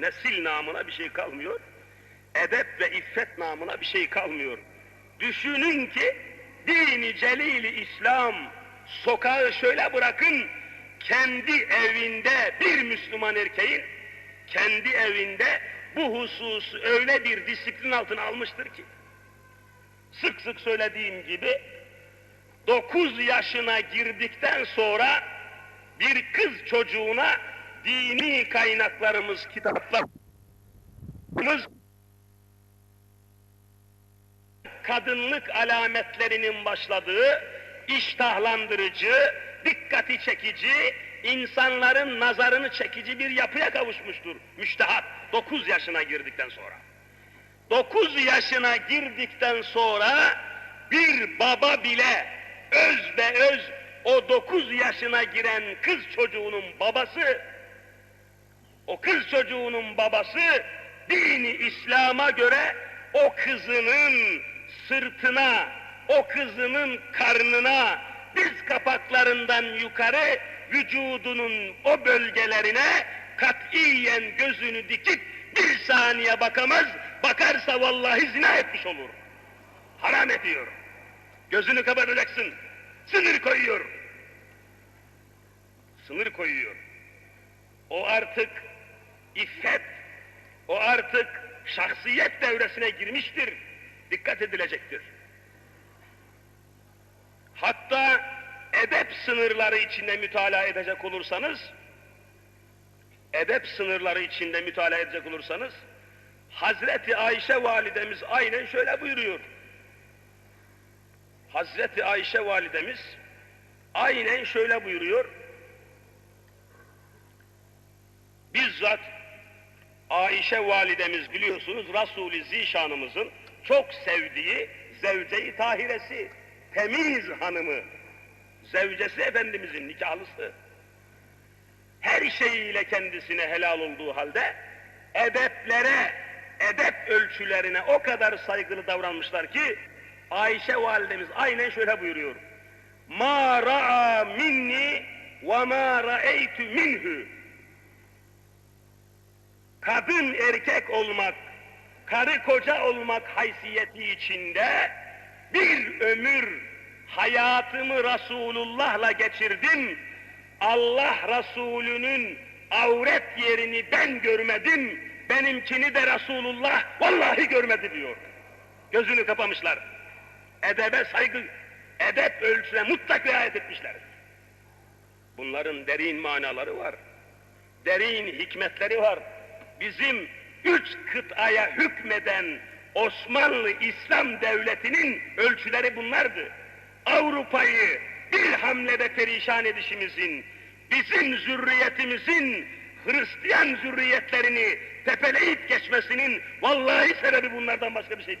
nesil namına bir şey kalmıyor. Edep ve iffet namına bir şey kalmıyor. Düşünün ki dini celili İslam sokağı şöyle bırakın kendi evinde bir Müslüman erkeğin kendi evinde bu hususu öyle bir disiplin altına almıştır ki sık sık söylediğim gibi 9 yaşına girdikten sonra bir kız çocuğuna dini kaynaklarımız, kitaplarımız kadınlık alametlerinin başladığı iştahlandırıcı, dikkati çekici, insanların nazarını çekici bir yapıya kavuşmuştur. Müştehat 9 yaşına girdikten sonra. 9 yaşına girdikten sonra bir baba bile öz ve öz o 9 yaşına giren kız çocuğunun babası o kız çocuğunun babası dini İslam'a göre o kızının sırtına, o kızının karnına, diz kapaklarından yukarı vücudunun o bölgelerine katiyen gözünü dikip bir saniye bakamaz, bakarsa vallahi zina etmiş olur. Haram ediyor. Gözünü kapatacaksın. Sınır koyuyor. Sınır koyuyor. O artık iffet, o artık şahsiyet devresine girmiştir. Dikkat edilecektir. Hatta edep sınırları içinde mütalaa edecek olursanız, edep sınırları içinde mütalaa edecek olursanız, Hazreti Ayşe validemiz aynen şöyle buyuruyor. Hazreti Ayşe validemiz aynen şöyle buyuruyor. Ayşe validemiz biliyorsunuz Resul-i Zişanımızın çok sevdiği zevce-i tahiresi, temiz hanımı, zevcesi Efendimizin nikahlısı. Her şeyiyle kendisine helal olduğu halde edeplere, edep ölçülerine o kadar saygılı davranmışlar ki Ayşe validemiz aynen şöyle buyuruyor. Ma ra'a minni ve ma ra'eytu minhu. Kadın erkek olmak, karı koca olmak haysiyeti içinde bir ömür hayatımı Resulullah'la geçirdim. Allah Resulü'nün avret yerini ben görmedim, benimkini de Resulullah vallahi görmedi diyor. Gözünü kapamışlar. Edebe saygı, edep ölçüne mutlak riayet etmişler. Bunların derin manaları var. Derin hikmetleri var. Bizim üç kıtaya hükmeden Osmanlı İslam Devleti'nin ölçüleri bunlardı. Avrupa'yı bir hamlede perişan edişimizin, bizim zürriyetimizin Hristiyan zürriyetlerini tepeleyip geçmesinin vallahi sebebi bunlardan başka bir şey değil.